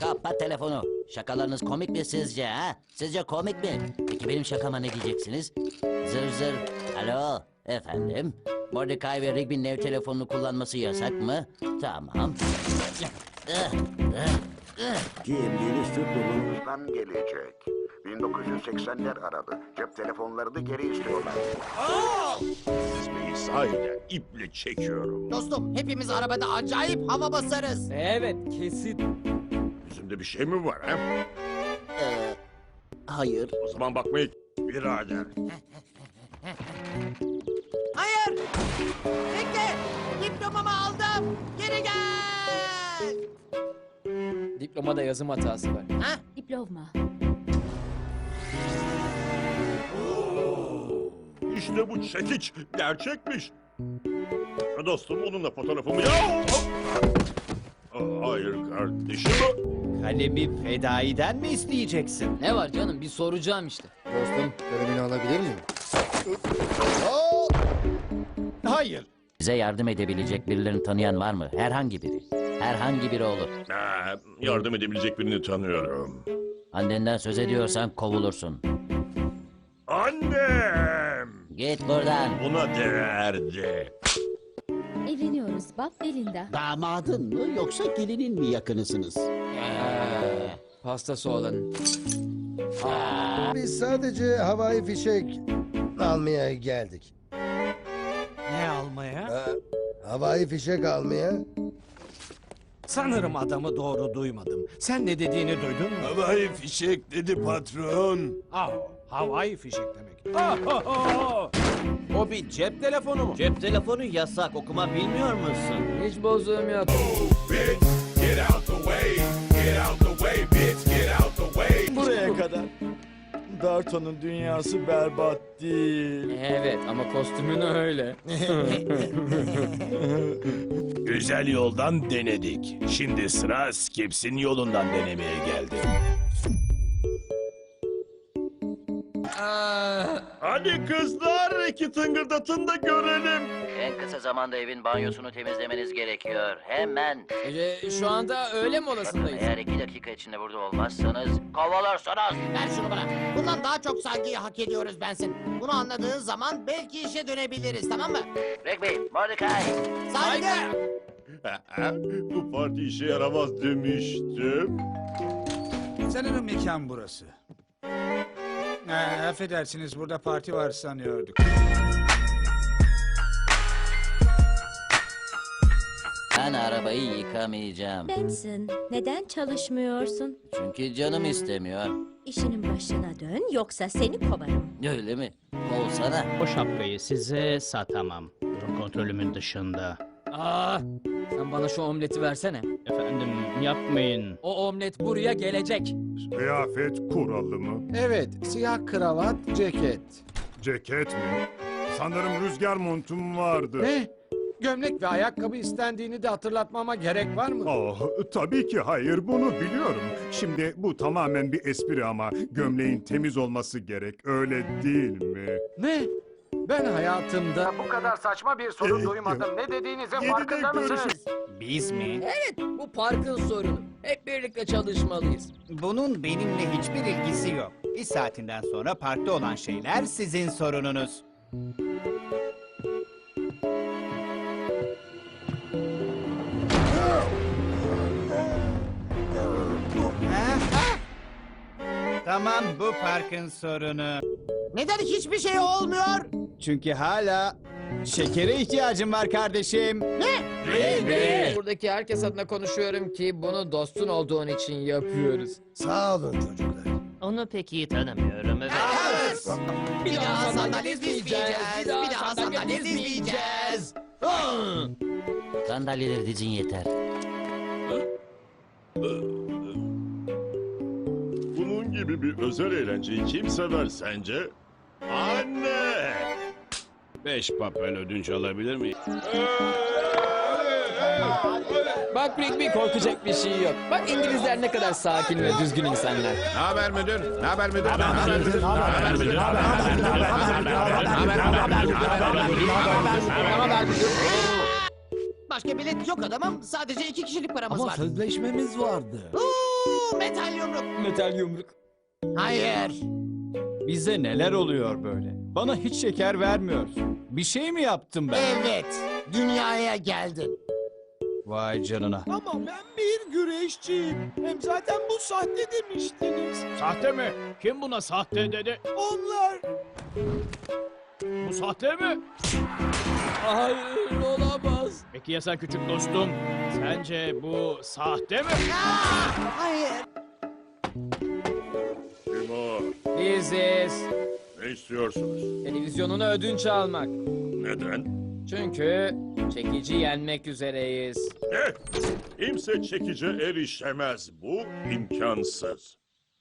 Kapat telefonu. Şakalarınız komik mi sizce ha? Sizce komik mi? Peki benim şakama ne diyeceksiniz? Zır zır. Alo efendim. Mordecai ve Rigby'nin ev telefonunu kullanması yasak mı? Tamam. Kimliğiniz Türk dolunuzdan gelecek. 1980'ler aradı. Cep telefonlarını geri istiyorlar. Kesmeyi sahiden iple çekiyorum. Dostum hepimiz arabada acayip hava basarız. Evet kesin. Yüzümde bir şey mi var ha? Ee, hayır. O zaman bakmayı birader. Hayır. Bekle. Diplomamı aldım. Geri gel. Diplomada yazım hatası var. Ha? Diploma. İşte bu çekiç gerçekmiş. Ha, Dostum onunla fotoğrafımı ya. Aa, Hayır kardeşim. Kalemi fedaiden mi isteyeceksin? Ne var canım bir soracağım işte. Dostum, kalemini alabilir miyim? Hayır. Bize yardım edebilecek birilerini tanıyan var mı? Herhangi biri. Herhangi biri olur. Ha, yardım edebilecek birini tanıyorum. Annenden söz ediyorsan kovulursun. Annem! Git buradan. Buna değerdi. Evleniyoruz bak Belinda. Damadın mı yoksa gelinin mi yakınısınız? Ee, pastası olan. Biz sadece havai fişek almaya geldik. Ne almaya? Ee, havai fişek almaya. Sanırım adamı doğru duymadım. Sen ne dediğini duydun mu? Havai fişek dedi patron. Ah, havai fişek demek. Ah, ah, ah. O bir cep telefonu mu? Cep telefonu yasak okuma bilmiyor musun? Hiç bozduğum yok. Buraya Darto'nun dünyası berbat değil. Evet ama kostümün öyle. Güzel yoldan denedik. Şimdi sıra Skips'in yolundan denemeye geldi. Hadi kızlar iki tıngırdatın da görelim. En kısa zamanda evin banyosunu temizlemeniz gerekiyor. Hemen. Ee, şu anda öğle molasındayız. Eğer iki dakika içinde burada olmazsanız kovulursunuz. Ver şunu bana. Bundan daha çok saygıyı hak ediyoruz Bensin. Bunu anladığın zaman belki işe dönebiliriz tamam mı? Rigby, Mordecai. Saygı. Bu parti işe yaramaz demiştim. Sanırım mekan burası. Ee, affedersiniz burada parti var sanıyorduk. Ben arabayı yıkamayacağım. Benson neden çalışmıyorsun? Çünkü canım istemiyor. İşinin başına dön yoksa seni kovarım. Öyle mi? Olsana. O şapkayı size satamam. Durum kontrolümün dışında. Aa, sen bana şu omleti versene. Efendim yapmayın. O omlet buraya gelecek. Kıyafet kuralı mı? Evet, siyah kravat, ceket. Ceket mi? Sanırım rüzgar montum vardı. Ne? Gömlek ve ayakkabı istendiğini de hatırlatmama gerek var mı? Oh, tabii ki hayır bunu biliyorum. Şimdi bu tamamen bir espri ama gömleğin temiz olması gerek öyle değil mi? Ne? Ben hayatımda Bu kadar saçma bir soru duymadım. Ne dediğinizin farkında mısınız? biz mi? Bu parkın sorunu. Hep birlikte çalışmalıyız. Bunun benimle hiçbir ilgisi yok. Bir saatinden sonra parkta olan şeyler sizin sorununuz. Tamam bu parkın sorunu. Neden hiçbir şey olmuyor? Çünkü hala şekere ihtiyacım var kardeşim. Buradaki herkes adına konuşuyorum ki bunu dostun olduğun için yapıyoruz. Sağ olun çocuklar. Onu pek iyi tanımıyorum. Evet. Bir daha sandalye dizmeyeceğiz. Bir daha sandalye dizmeyeceğiz. Sandalyeleri dizin yeter. Bunun gibi bir özel eğlenceyi kim sever sence? Anne! Beş papel ödünç alabilir miyim? Bak Rigby korkacak bir şey yok. Bak İngilizler ne kadar sakin ve düzgün insanlar. Ne haber müdür? Ne haber müdür? Ne haber müdür? Ne haber müdür? Başka bilet yok adamım. Sadece iki kişilik paramız var. sözleşmemiz vardı. Bu metal yumruk. Metal yumruk. Hayır. Bize neler oluyor böyle? Bana hiç şeker vermiyorsun. Bir şey mi yaptım ben? Evet. Dünyaya geldin. Vay canına. Ama ben bir güreşçiyim. Hem zaten bu sahte demiştiniz. Sahte mi? Kim buna sahte dedi? Onlar Bu sahte mi? Hayır olamaz. Peki ya sen küçük dostum? Sence bu sahte mi? Hayır. Biziz. Ne istiyorsunuz? Televizyonunu ödünç almak. Neden? Çünkü çekici yenmek üzereyiz. Ne? Kimse çekice erişemez. Bu imkansız.